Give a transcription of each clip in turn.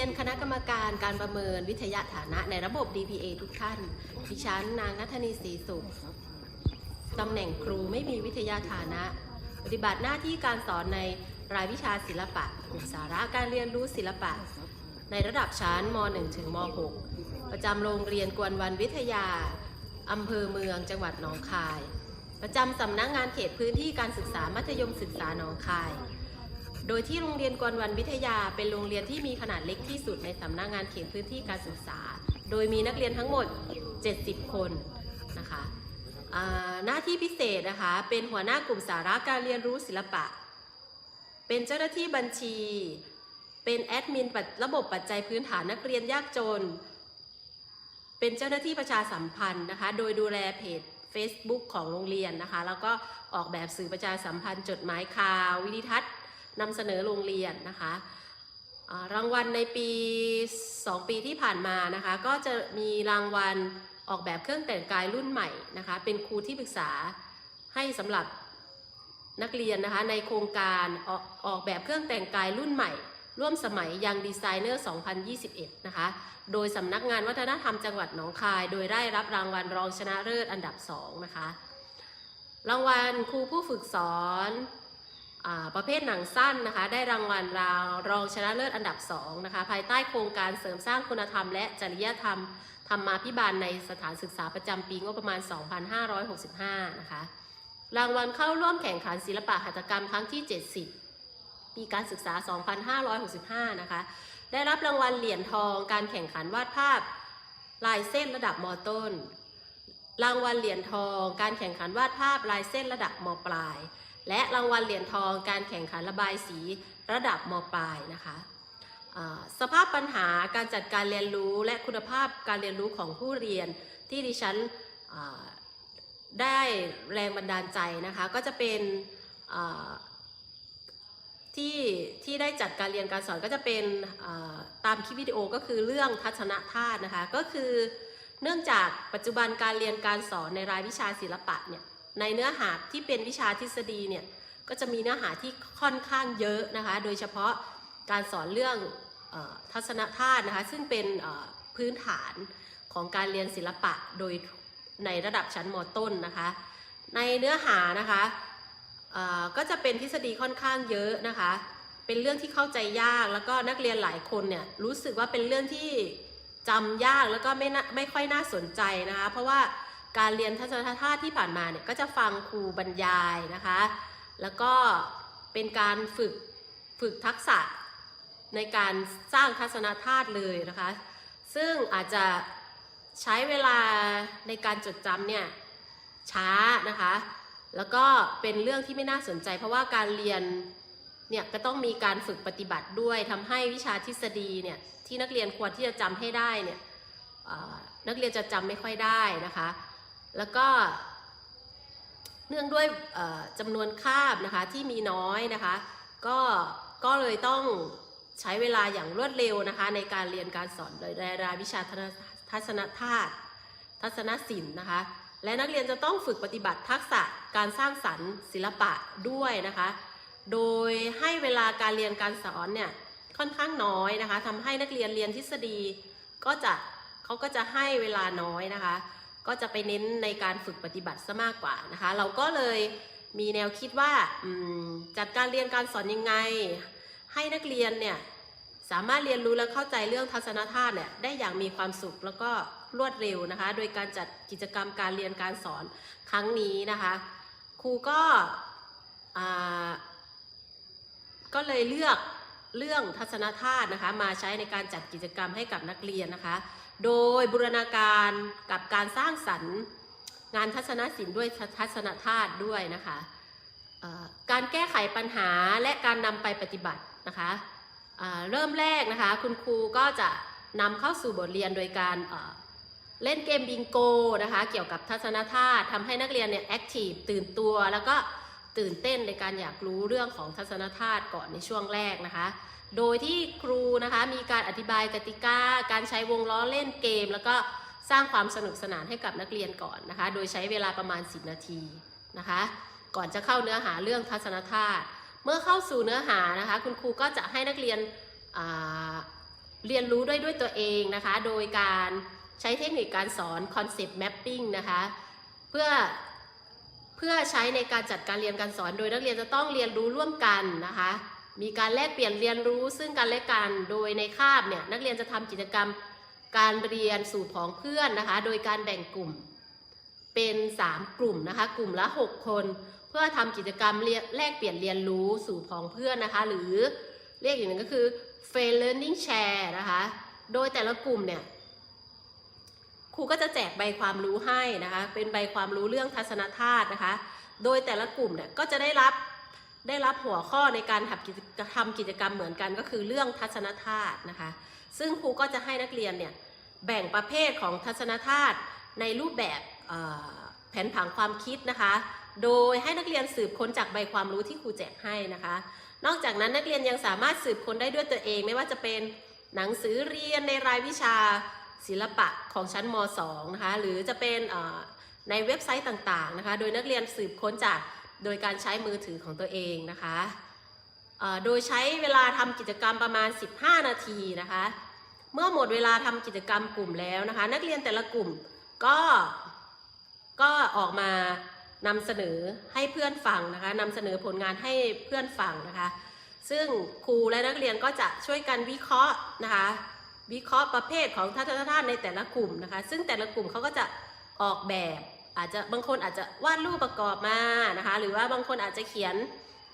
ียนคณะกรรมการการประเมินวิทยาฐานะในระบบ DPA ทุกท่าน ดิฉันนางนัทนีศรีสุขตำแหน่งครูไม่มีวิทยาฐานะ ปฏิบัติหน้าที่การสอนในรายวิชาศิลปะสาระการเรียนรู้ศิลปะ ในระดับชั้นม .1 ถึงม .6 ประจำโรงเรียนกวนวันวิทยาอำเภอเมืองจังหวัดหนองคาย ประจำสำนักงานเขตพื้นที่การศึกษามัธยมศึกษาหนองคาย โดยที่โรงเรียนกวนวันวิทยาเป็นโรงเรียนที่มีขนาดเล็กที่สุดในสำนักงานเขตพื้นที่การศึกษา โดยมีนักเรียนทั้งหมด 70 คนนะคะหน้าที่พิเศษนะคะเป็นหัวหน้ากลุ่มสาระการเรียนรู้ศิลปะ เป็นเจ้าหน้าที่บัญชี เป็นแอดมินระบบปัจจัยพื้นฐานนักเรียนยากจน เป็นเจ้าหน้าที่ประชาสัมพันธ์นะคะโดยดูแลเพจ Facebook ของโรงเรียนนะคะแล้วก็ออกแบบสื่อประชาสัมพันธ์จดหมายข่าว วิดิทัศน์ นำเสนอโรงเรียนนะคะรางวัลในปี 2 ปีที่ผ่านมานะคะก็จะมีรางวัลออกแบบเครื่องแต่งกายรุ่นใหม่นะคะเป็นครูที่ปรึกษาให้สำหรับนักเรียนนะคะในโครงการออกออกแบบเครื่องแต่งกายรุ่นใหม่ ร่วมสมัยยังดีไซเนอร์ 2021 นะคะโดยสำนักงานวัฒนธรรมจังหวัดหนองคาย โดยได้รับรางวัลรองชนะเลิศอันดับ 2 นะคะ รางวัลครูผู้ฝึกสอน ประเภทหนังสั้นนะคะ ได้รางวัลรางรองชนะเลิศอันดับ2นะคะภายใต้โครงการเสริมสร้างคุณธรรม และจริยธรรมธรรมาภิบาลในสถานศึกษาประจำปีงบประมาณ 2565 นะคะ รางวัลเข้าร่วมแข่งขันศิลปะหัตถกรรมครั้งที่ 70 ปีการศึกษา 2565 นะคะ ได้รับรางวัลเหรียญทองการแข่งขันวาดภาพลายเส้นระดับมต้น รางวัลเหรียญทองการแข่งขันวาดภาพลายเส้นระดับมปลาย และรางวัลเหรียญทองการแข่งขันระบายสีระดับมปลายนะคะสภาพปัญหาการจัดการเรียนรู้และคุณภาพการเรียนรู้ของผู้เรียนที่ดิฉันได้แรงบันดาลใจนะคะก็จะเป็นที่ที่ได้จัดการเรียนการสอนก็จะเป็นตามคลิปวิดีโอก็คือเรื่องทัศนธาตุนะคะก็คือเนื่องจากปัจจุบันการเรียนการสอนในรายวิชาศิลปะเนี่ย ในเนื้อหาที่เป็นวิชาทฤษฎีเนี่ยก็จะมีเนื้อหาที่ค่อนข้างเยอะนะคะ โดยเฉพาะการสอนเรื่องออทัศนธาตุนะคะ ซึ่งเป็นพื้นฐานของการเรียนศิลปะโดยในระดับชั้นมต้นนะคะ ในเนื้อหานะคะก็จะเป็นทฤษฎีค่อนข้างเยอะนะคะ เป็นเรื่องที่เข้าใจยากแล้วก็นักเรียนหลายคนเนี่ยรู้สึกว่าเป็นเรื่องที่จำยากแล้วก็ไม่น่าไม่ค่อยน่าสนใจนะคะ เพราะว่า การเรียนทัศนธาตุที่ผ่านมาเนี่ยก็จะฟังครูบรรยายนะคะ แล้วก็เป็นการฝึกฝึกทักษะในการสร้างทัศนธาตุเลยนะคะ ซึ่งอาจจะใช้เวลาในการจดจำเนี่ยช้านะคะ แล้วก็เป็นเรื่องที่ไม่น่าสนใจ เพราะว่าการเรียนเนี่ยก็ต้องมีการฝึกปฏิบัติด้วยทำให้วิชาทฤษฎีเนี่ยที่นักเรียนควรที่จะจำให้ได้เนี่ยนักเรียนจะจำไม่ค่อยได้นะคะ แล้วก็เนื่องด้วยจำนวนคาบนะคะที่มีน้อยนะคะ ก็ก็เลยต้องใช้เวลาอย่างรวดเร็วนะคะ ในการเรียนการสอนโดยรายวิชาทัศนธาตุทัศนศิลป์นะคะ และนักเรียนจะต้องฝึกปฏิบัติทักษะการสร้างสรรค์ศิลปะด้วยนะคะ โดยให้เวลาการเรียนการสอนเนี่ยค่อนข้างน้อยนะคะทำให้นักเรียนเรียนทฤษฎีก็จะเขาก็จะให้เวลาน้อยนะคะ ก็จะไปเน้นในการฝึกปฏิบัติซะมากกว่านะคะ เราก็เลยมีแนวคิดว่าจัดการเรียนการสอนยังไง ให้นักเรียนเนี่ยสามารถเรียนรู้และเข้าใจเรื่องทัศนธาตุเนี่ยได้อย่างมีความสุขแล้วก็รวดเร็วนะคะ โดยการจัดกิจกรรมการเรียนการสอนครั้งนี้นะคะ ครูก็ก็เลยเลือกเรื่องทัศนธาตุนะคะ มาใช้ในการจัดกิจกรรมให้กับนักเรียนนะคะ โดยบูรณาการกับการสร้างสรรค์งานทัศนศิลป์ด้วยทัศนธาตุด้วยนะคะการแก้ไขปัญหาและการนำไปปฏิบัตินะคะเริ่มแรกนะคะคุณครูก็จะนำเข้าสู่บทเรียนโดยการเอ่อเล่นเกมบิงโกนะคะเกี่ยวกับทัศนธาตุทำให้นักเรียนเนี่ยแอคทีฟตื่นตัวแล้วก็ตื่นเต้นในการอยากรู้เรื่องของทัศนธาตุก่อนในช่วงแรกนะคะ โดยที่ครูนะคะมีการอธิบายกติกา การใช้วงล้อเล่นเกม แล้วก็สร้างความสนุกสนานให้กับนักเรียนก่อนนะคะ โดยใช้เวลาประมาณ 10 นาทีนะคะ ก่อนจะเข้าเนื้อหาเรื่องทัศนธาตุเมื่อเข้าสู่เนื้อหานะคะ คุณครูก็จะให้นักเรียนเรียนรู้ด้วยด้วยตัวเองนะคะ โดยการใช้เทคนิคการสอน concept mapping นะคะเพื่อเพื่อใช้ในการจัดการเรียนการสอน โดยนักเรียนจะต้องเรียนรู้ร่วมกันนะคะ มีการแลกเปลี่ยนเรียนรู้ซึ่งกันและกัน โดยในคาบเนี่ยนักเรียนจะทำกิจกรรมการเรียนสู่ผองเพื่อนนะคะ โดยการแบ่งกลุ่มเป็น 3 กลุ่มนะคะ กลุ่มละ 6 คน เพื่อทำกิจกรรมเรียแลกเปลี่ยนเรียนรู้สู่ผองเพื่อนนะคะ หรือเรียกอย่างหนึ่งก็คือ f a i r learning share นะคะ โดยแต่ละกลุ่มเนี่ยครูก็จะแจกใบความรู้ให้นะคะ เป็นใบความรู้เรื่องทัศนธาตุนะคะ โดยแต่ละกลุ่มเนี่ยก็จะได้รับ ได้รับหัวข้อในการทำกิจทำกิจกรรมเหมือนกันก็คือเรื่องทัศนธาตุนะคะ ซึ่งครูก็จะให้นักเรียนเนี่ยแบ่งประเภทของทัศนธาตุในรูปแบบเอ่อแผนผังความคิดนะคะ โดยให้นักเรียนสืบค้นจากใบความรู้ที่ครูแจกให้นะคะ นอกจากนั้นนักเรียนยังสามารถสืบค้นได้ด้วยตัวเอง ไม่ว่าจะเป็นหนังสือเรียนในรายวิชาศิลปะของชั้นม .2 นะคะ หรือจะเป็นในเว็บไซต์ต่างๆนะคะ โดยนักเรียนสืบค้นจาก โดยการใช้มือถือของตัวเองนะคะโดยใช้เวลาทำกิจกรรมประมาณ 15 นาทีนะคะ เมื่อหมดเวลาทำกิจกรรมกลุ่มแล้วนะคะ นักเรียนแต่ละกลุ่มก็ก็ออกมานำเสนอให้เพื่อนฟังนะคะนำเสนอผลงานให้เพื่อนฟังนะคะ ซึ่งครูและนักเรียนก็จะช่วยกันวิเคราะห์นะคะ วิเคราะห์ประเภทของทัศนธาในแต่ละกลุ่มนะคะ ซึ่งแต่ละกลุ่มเขาก็จะออกแบบ อาจจะบางคนอาจจะวาดรูปประกอบมานะคะ หรือว่าบางคนอาจจะเขียน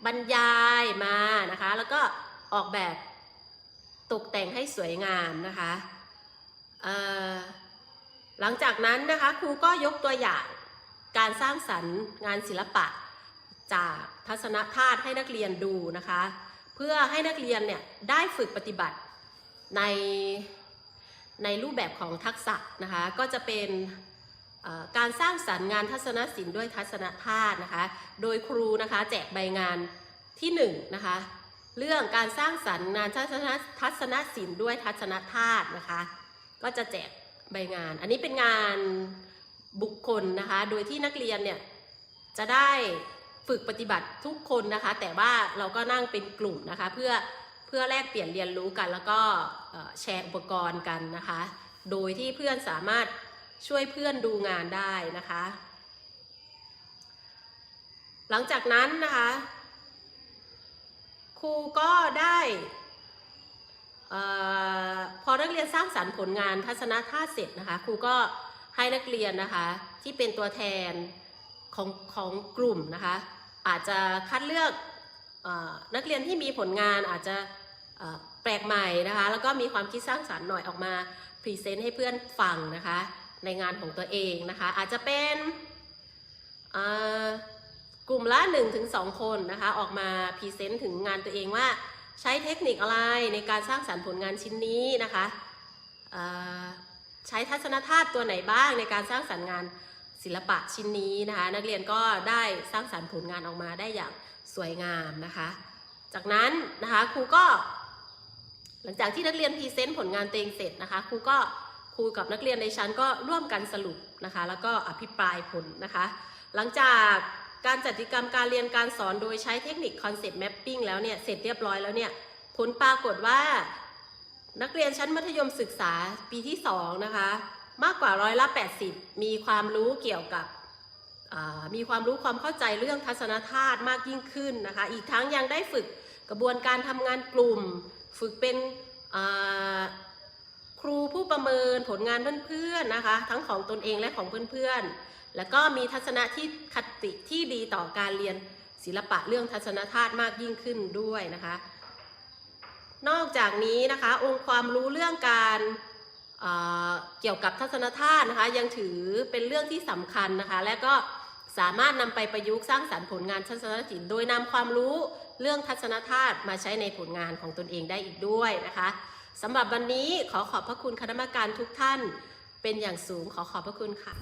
บรรยายมานะคะ แล้วก็ออกแบบตกแต่งให้สวยงามนะคะหลังจากนั้นนะคะครูก็ยกตัวอย่างการสร้างสรรค์งานศิลปะจากทัศนธาตุให้นักเรียนดูนะคะ เพื่อให้นักเรียนเนี่ยได้ฝึกปฏิบัติในในรูปแบบของทักษะนะคะ ก็จะเป็น การสร้างสรรค์งานทัศนศิลป์ด้วยทัศนธาตุนะคะ โดยครูนะคะแจกใบงานที่1นงนะคะ เรื่องการสร้างสรรค์งานทัศนทัศนศิลป์ด้วยทัศนธาตุนะคะ ก็จะแจกใบงาน อันนี้เป็นงานบุคคลนะคะ โดยที่นักเรียนเนี่ยจะได้ฝึกปฏิบัติทุกคนนะคะ แต่ว่าเราก็นั่งเป็นกลุ่มนะคะ เพื่อเพื่อแลกเปลี่ยนเรียนรู้กัน แล้วก็แชร์อุปกรณ์กันนะคะ โดยที่เพื่อนสามารถ ช่วยเพื่อนดูงานได้นะคะ หลังจากนั้นนะคะ ครูก็ได้ออพอนักเรียนสร้างสรรค์ผลงานทัศนธาเสร็จนะคะ ครูก็ให้นักเรียนนะคะ ที่เป็นตัวแทนของของกลุ่มนะคะ อาจจะคัดเลือกอนักเรียนที่มีผลงานอาจจะแปลกใหม่นะคะ แล้วก็มีความคิดสร้างสรรค์หน่อยออกมาพรีเซนต์ให้เพื่อนฟังนะคะ ในงานของตัวเองนะคะ อาจจะเป็นกลุ่มละ 1-2 คนนะคะออกมาพรีเซนต์ถึงงานตัวเองว่าใช้เทคนิคอะไรในการสร้างสรรค์ผลงานชิ้นนี้นะคะใช้ทัศนธาตุตัวไหนบ้างในการสร้างสรรค์งานศิลปะชิ้นนี้นะคะ นักเรียนก็ได้สร้างสรรค์ผลงานออกมาได้อย่างสวยงามนะคะ จากนั้นนะคะครูก็ หลังจากที่นักเรียนพรีเซนต์ผลงานตัวเองเสร็จนะคะครูก็ ครูกับนักเรียนในชั้นก็ร่วมกันสรุปนะคะ แล้วก็อภิปรายผลนะคะ หลังจากการจัดกิจกรรมการเรียนการสอนโดยใช้เทคนิค Concept Mapping แล้วเนี่ยเสร็จเรียบร้อยแล้วเนี่ยผลปรากฏว่า นักเรียนชั้นมัธยมศึกษาปีที่2นะคะมากกว่าร้อยละ 80 มีความรู้เกี่ยวกับมีความรู้ความเข้าใจเรื่องทัศนธาตุมากยิ่งขึ้นนะคะ อีกทั้งยังได้ฝึกกระบวนการทำงานกลุ่ม ฝึกเป็น ประเมินผลงานเพื่อนๆนะคะ ทั้งของตนเองและของเพื่อนๆ แล้วก็มีทัศนะที่คติที่ดีต่อการเรียนศิลปะเรื่องทัศนธาตุมากยิ่งขึ้นด้วยนะคะ นอกจากนี้นะคะ องค์ความรู้เรื่องการเเกี่ยวกับทัศนธาตุนะคะ ยังถือเป็นเรื่องที่สำคัญนะคะ และก็สามารถนำไปประยุกต์สร้างสรรค์ผลงานทัศนศิลป์โดยนำความรู้เรื่องทัศนธาตุมาใช้ในผลงานของตนเองได้อีกด้วยนะคะ สำหรับวันนี้ขอขอบพระคุณคณะกรรมการทุกท่านเป็นอย่างสูงขอขอบพระคุณค่ะ